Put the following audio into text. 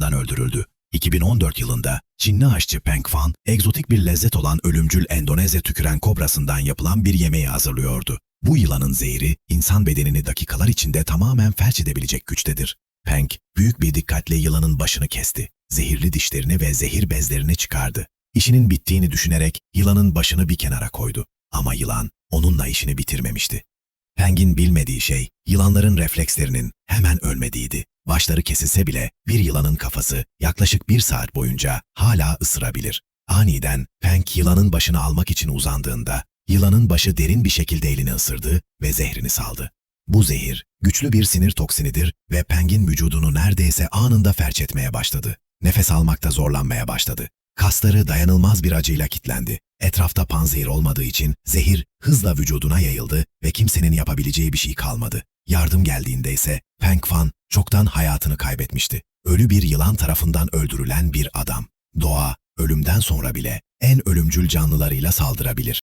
tarafından öldürüldü. 2014 yılında Çinli aşçı Peng Fan, egzotik bir lezzet olan ölümcül Endonezya tüküren kobrasından yapılan bir yemeği hazırlıyordu. Bu yılanın zehri, insan bedenini dakikalar içinde tamamen felç edebilecek güçtedir. Peng, büyük bir dikkatle yılanın başını kesti. Zehirli dişlerini ve zehir bezlerini çıkardı. İşinin bittiğini düşünerek yılanın başını bir kenara koydu. Ama yılan onunla işini bitirmemişti. Peng'in bilmediği şey, yılanların reflekslerinin hemen ölmediğiydi. Başları kesilse bile bir yılanın kafası yaklaşık bir saat boyunca hala ısırabilir. Aniden Peng yılanın başını almak için uzandığında, yılanın başı derin bir şekilde elini ısırdı ve zehrini saldı. Bu zehir, güçlü bir sinir toksinidir ve Peng'in vücudunu neredeyse anında felç etmeye başladı. Nefes almakta zorlanmaya başladı. Kasları dayanılmaz bir acıyla kilitlendi. Etrafta panzehir olmadığı için zehir hızla vücuduna yayıldı ve kimsenin yapabileceği bir şey kalmadı. Yardım geldiğinde ise Peng Fan çoktan hayatını kaybetmişti. Ölü bir yılan tarafından öldürülen bir adam. Doğa, ölümden sonra bile en ölümcül canlılarıyla saldırabilir.